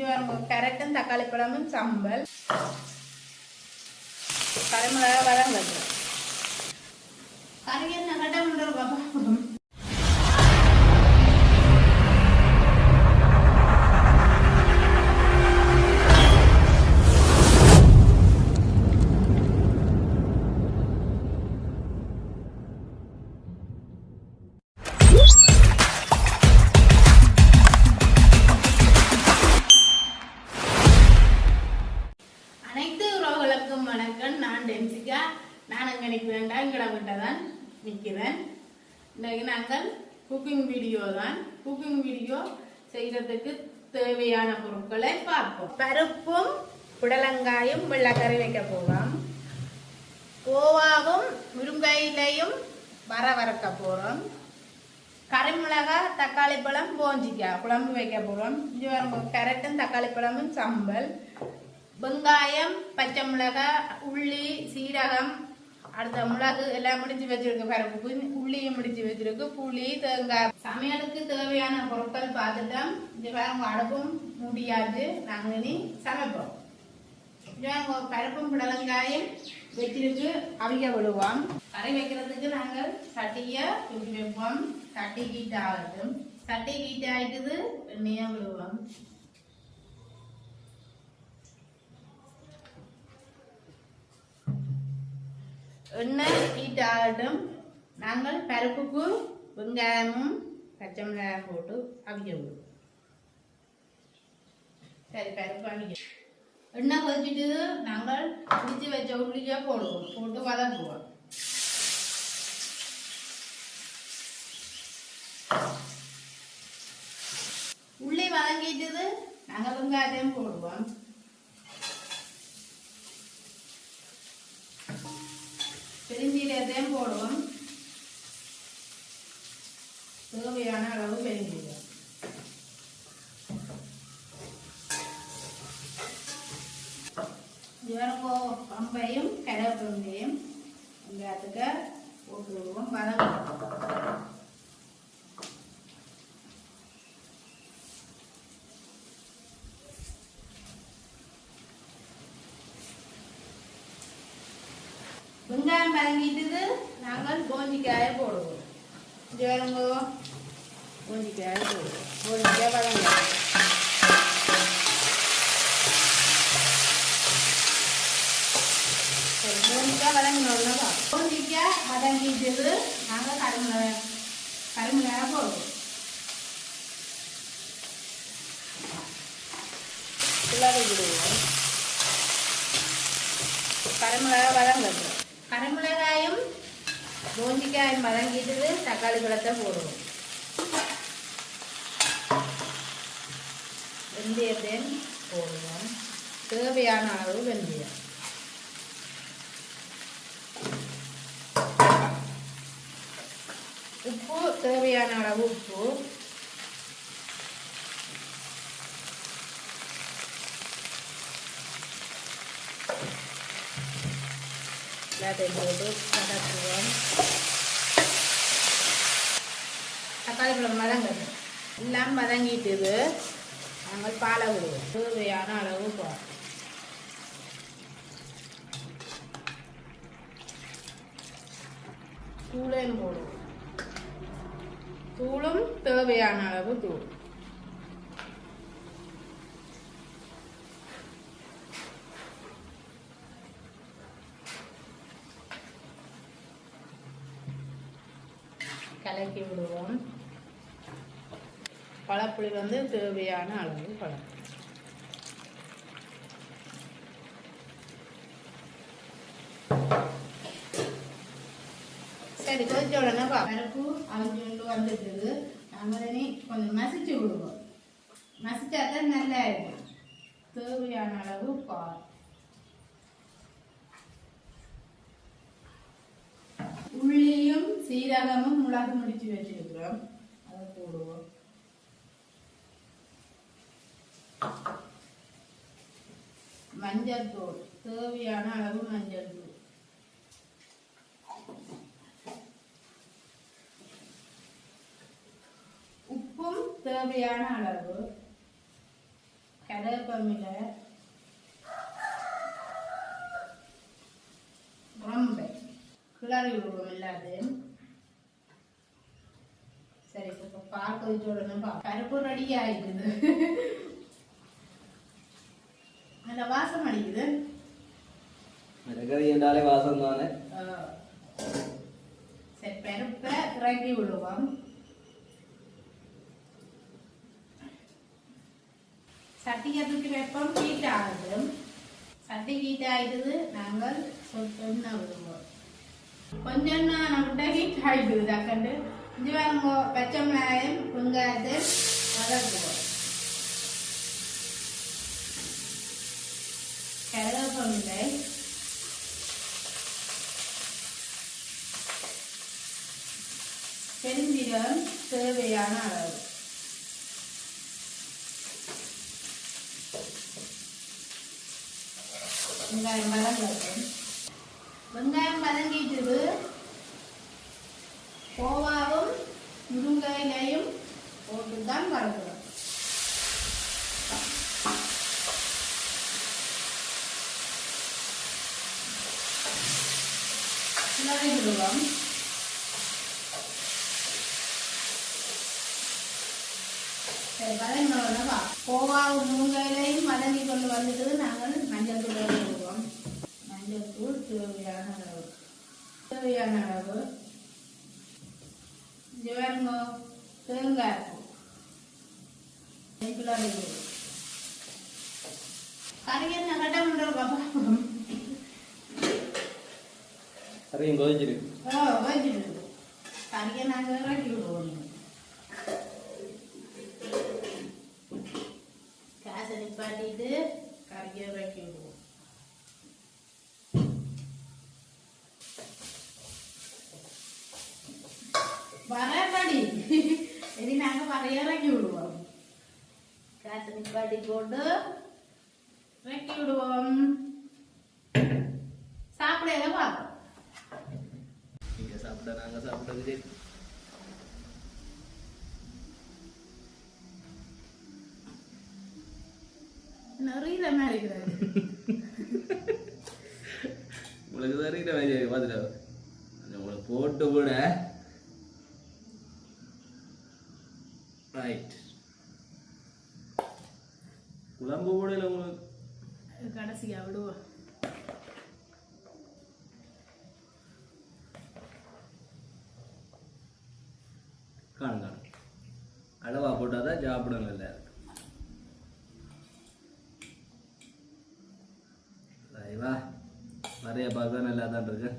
இஞ்சி பாருங்க கேரட்டும் தக்காளி பழமும் சம்பல். கரைமிளகா வரம் வைக்கிறோம் கறி என்ன கட்ட பாப்பா. வணக்கம் நான் நான் அங்கே நிற்க வேண்டாம் எங்கட வீட்டை தான் நிற்கிறேன் இன்றைக்கு நாங்கள் குக்கிங் வீடியோ தான். குக்கிங் வீடியோ செய்கிறதுக்கு தேவையான பொருட்களை பார்ப்போம். பருப்பும் புடலங்காயும் வெள்ளக்கறி வைக்க போகிறோம் கோவாவும் முருங்கையிலையும் வர வறக்க போகிறோம் கறிமிளகா தக்காளி பழம் போஞ்சிக்காய் குழம்பு வைக்க போகிறோம் இது வரும் கேரட்டும் தக்காளி பழமும் சம்பல் வெங்காயம் பச்சை மிளகாய் உள்ளி சீரகம் அடுத்த மிளகு எல்லாம் முடிச்சு வச்சிருக்கு பருப்பு உள்ளியும் முடிச்சு வச்சிருக்கு. புளி தேங்காய். சமையலுக்கு தேவையான பொருட்கள் பார்த்துட்டோம். இது பாருங்க அடுப்பும் முடியாது நாங்கள் இனி சமைப்போம். இதாங்க பருப்பும் புடலங்காயும் வச்சிருக்கு. அவிக்க விடுவோம். கறி வைக்கிறதுக்கு நாங்கள் சட்டியை தூக்கி வைப்போம். சட்டி ஹீட் ஆகட்டும். சட்டி ஹீட் ஆகிட்டுது எண்ணெயை விடுவோம். எண்ணெய் ஹீட் ஆகட்டும் நாங்கள் பருப்புக்கு வெங்காயமும் பச்சை மிளகாயும் போட்டு அவிக்க விடுவோம். சரி பருப்பு அவிக்க. எண்ணெய் கொதிச்சுட்டு நாங்கள் பிடிச்சி வச்ச உள்ளியை போடுவோம். போட்டு வதக்குவோம். உள்ளி வதங்கிட்டது நாங்கள் வெங்காயத்தையும் போடுவோம். பெருஞ்சீரகத்தையும் போடுவோம் தேவையான அளவு பெருஞ்சீரகம் இவரங்கோ பம்பையும் கருவேப்பிலையும் வெங்காயத்துக்கு போட்டு விடுவோம். வதங்க வெங்காயம் வதங்கிட்டது நாங்கள் கோஞ்சிக்காய போடுவோம். இது இவரங்கோ கோஞ்சிக்காய போடுவோம். கோஞ்சிக்காய் வதங்க கோஞ்சிக்காய் வதங்கினோன்னா கோஞ்சிக்காய் வதங்கிட்டது நாங்கள் கருமிளகாய் கருமிளகாய் போடுவோம் கிளறி விடுவோம் கருமிளகா வதங்கட்டும் பூஞ்சிக்காயும் வதங்கிட்டு தக்காளி பழத்தை போடுவோம். வெந்தயத்தையும் போடுவோம். தேவையான அளவு வெந்தயம். உப்பு தேவையான அளவு உப்பு. எல்லாத்தையும் போட்டு தக்காளி பழம் வதங்குது. எல்லாம் வதங்கிட்டுது. நாங்கள் பாலை விடுவோம் தேவையான அளவு பால். தூளையும் போடுவோம். தூளும் தேவையான அளவு தூள். கலக்கி விடுவோம். பழப்புளி வந்து தேவையான அளவு பழம். சரி கொஞ்சம் உடனே பருப்பு அஞ்சு கொண்டு வந்துட்டுது நம்ம உடனே கொஞ்சம் மசிச்சு விடுவோம். மசிச்சா தான் நல்லா இருக்கும். தேவையான அளவு பால் உள்ளியும் சீரகமும் மிளகு முடிச்சு வச்சிருக்கிறோம். அதை போடுவோம். மஞ்சள் தூள் தேவையான அளவு மஞ்சள் தூள். உப்பும் தேவையான அளவு. கருவேப்பமில்லை ரொம்ப கிளறி விடுவோம் எல்லாத்தையும். சரி இப்போ பால் கொதிச்சு விடணும் பா பருப்பு ரெடி ஆயிடுது நல்ல வாசம் அடிக்குது மரக்கறி என்றாலே வாசம் தானே. சரி பருப்பை இறக்கி விடுவோம் சட்டியை தூக்கி வைப்போம் ஹீட் ஆகுது சட்டி ஹீட் ஆயிடுது நாங்கள் விடுவோம் கொஞ்சம் நம்மகிட்ட ஹீட் ஆயிடுது டக்குண்டு இஞ்சி வாங்க பச்சை மிளகாயம் வெங்காயத்தை வதக்குவோம் கருவேப்பிலை பெருஞ்சீரகம் தேவையான அளவு. வெங்காயம் வதங்கட்டும். வெங்காயம் வதங்கிட்டு கோவாவும் முருங்கையிலையும் போட்டு தான் வதக்குறோம் கிளறி விடுவோம் சரி வதங்கினோடனே கோவா முருங்கையிலையும் வதங்கி கொண்டு வந்துட்டு நாங்கள் மஞ்சள் தூள் விடுவோம் மஞ்சள் தூள் தேவையான அளவு. தேவையான அளவு. இங்கே பாருங்க தேங்காய் பூ கிளறி விடுவோம் கறி என்ன கட்ட பாப்பா? கறியும் கொதிச்சிருக்கு ஓ வச்சிருக்கு கறியை நாங்கள் இறக்கி விடுவோம் காசை நிப்பாட்டிட்டு கறியை இறக்கி விடுவோம். இனி நாங்கள் வர இறக்கி விடுவோம் காசை நிப்பாட்டி போட்டு இறக்கி விடுவோம் சாப்பிட பார்ப்போம் நீங்க சாப்பிட்டா நாங்க சாப்பிட்டது சரி நிறைய மாதிரி இருக்கிறாரு உங்களுக்கு தெரியுற மாதிரி பார்த்துட்டு உங்களுக்கு போட்டு விட ரைட் குழம்பு கூட இல்லை உங்களுக்கு கடைசியா விடுவோம் காணும் காணும் அளவா போட்டால் தான் சாப்பிடுங்க இல்லை வா. நிறைய பார்க்க நல்லா தான் இருக்கு.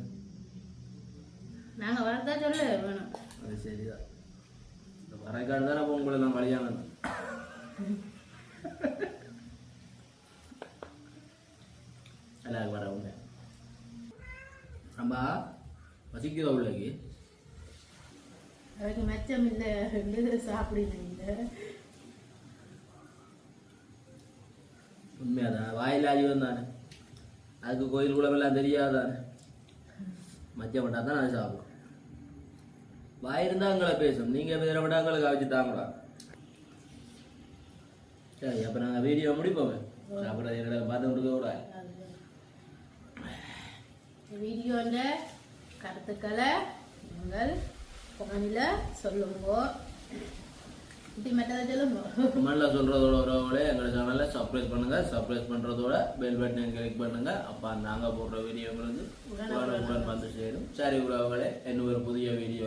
நாங்க வரதா சொல்ல வேணும். அது சரிதான். இந்த வரக்காடு தானே அப்போ உங்களை நான் கல்யாணம் எல்லாரும் வர உங்க அம்மா வசிக்குதா உள்ளக்கு அதுக்கு மெச்சம் இல்லை சாப்பிடுங்க உண்மையாதான் வாயில் அழிவம் தானே அதுக்கு கோயில் குளமெல்லாம் தெரியாதானே. மச்சம் பண்ணா தான் அது சாப்பிடும். வாய் இருந்தால் அங்களை பேசும். நீங்கள் வேற விட அங்களை கவிச்சு தாங்களா சரி அப்போ நாங்கள் வீடியோ முடிப்போமே. சாப்பிட்றது எங்களை பார்த்து கொடுக்க கூட வீடியோவில் கருத்துக்களை நீங்கள் ஃபோனில் சொல்லுங்க. இப்படி மற்றதை சொல்லுங்க. கமெண்ட்ல சொல்கிறதோட உறவுகளே எங்களை சேனலில் சப்ஸ்கிரைப் பண்ணுங்கள் சப்ஸ்கிரைப் பண்ணுறதோட பெல் பட்டனை கிளிக் பண்ணுங்கள் அப்போ நாங்கள் போடுற வீடியோ உங்களுக்கு உடனுக்குடன் வந்து சேரும். சரி உறவுகளே இன்னும் ஒரு புதிய வீடியோ